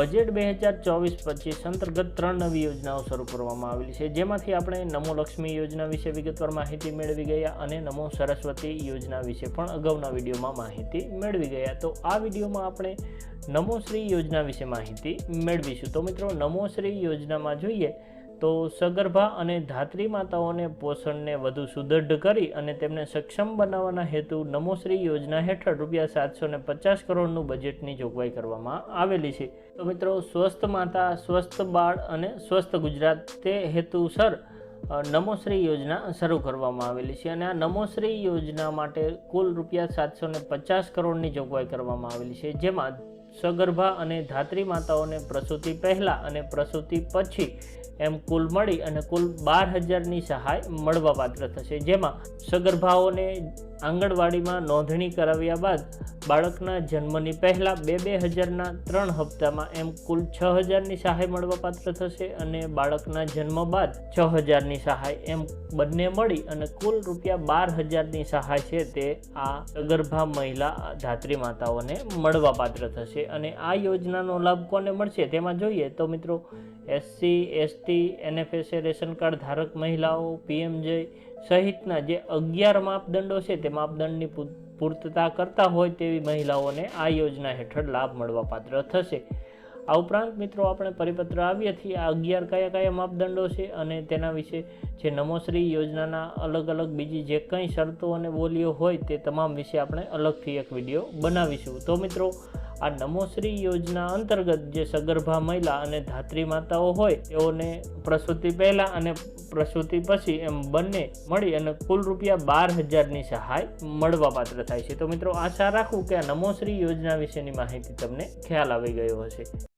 Budget બે હજાર ચોવીસ પચીસ અંતર્ગત ત્રણ નવી યોજનાઓ શરૂ કરવામાં આવેલી છે. જેમાંથી આપણે નમો લક્ષ્મી યોજના વિશે વિગતવાર માહિતી મેળવી ગયા અને નમો સરસ્વતી યોજના વિશે પણ અગાઉના વિડીયોમાં માહિતી મેળવી ગયા. તો આ વિડીયોમાં આપણે નમોશ્રી યોજના વિશે માહિતી મેળવીશું. તો મિત્રો નમોશ્રી યોજનામાં જોઈએ તો સગર્ભા અને ધાત્રી માતાઓને પોષણને વધુ સુદૃઢ કરી અને તેમને સક્ષમ બનાવવાના હેતુ નમોશ્રી યોજના હેઠળ રૂપિયા સાતસો ને પચાસ કરોડનું બજેટની જોગવાઈ કરવામાં આવેલી છે. તો મિત્રો, સ્વસ્થ માતા, સ્વસ્થ બાળ અને સ્વસ્થ ગુજરાત તે હેતુસર નમોશ્રી યોજના શરૂ કરવામાં આવેલી છે અને આ નમોશ્રી યોજના માટે કુલ રૂપિયા સાતસો ને પચાસ કરોડની જોગવાઈ કરવામાં આવેલી છે. જેમાં સગર્ભા અને ધાત્રી માતાઓને પ્રસૂતિ પહેલાં અને પ્રસૂતિ પછી એમ કુલ મળી અને કુલ બાર હજારની સહાય મળવાપાત્ર થશે. જેમાં સગર્ભાઓને આંગણવાડીમાં નોંધણી કરાવ્યા બાદ બાળકના જન્મની પહેલાં બે બે હજારના ત્રણ હપ્તામાં એમ કુલ છ હજારની સહાય મળવાપાત્ર થશે અને બાળકના જન્મ બાદ છ હજારની સહાય એમ બંને મળી અને કુલ રૂપિયા બાર હજારની સહાય છે તે આ સગર્ભા મહિલા ધાત્રી માતાઓને મળવાપાત્ર થશે અને આ યોજનાનો લાભ કોને મળશે તેમાં જોઈએ તો મિત્રો SC ST NFSA ration card ધારક મહિલાઓ પીએમજય સહિતના જે અગિયાર માપદંડો છે તે માપદંડની પૂર્તતા કરતા હોય તેવી મહિલાઓને આ યોજના હેઠળ લાભ મળવાપાત્ર થશે. આ ઉપરાંત મિત્રો આપણે પરિપત્ર આવ્યાથી આ અગિયાર કયા કયા માપદંડો છે અને તેના વિશે જે નમોશ્રી યોજનાના અલગ અલગ બીજી જે કંઈ શરતો અને બોલીઓ હોય તે તમામ વિશે આપણે અલગથી એક વીડિયો બનાવીશું. તો મિત્રો આ નમોશ્રી યોજના અંતર્ગત જે સગર્ભા મહિલા અને ધાત્રી માતાઓ હોય, તેઓને પ્રસૂતિ પહેલાં અને પ્રસૂતિ પછી એમ બંને મળી અને કુલ રૂપિયા બાર હજારની સહાય મળવાપાત્ર થાય છે. તો મિત્રો, આશા રાખું કે આ નમોશ્રી યોજના વિશેની માહિતી તમને ખ્યાલ આવી ગયો હશે.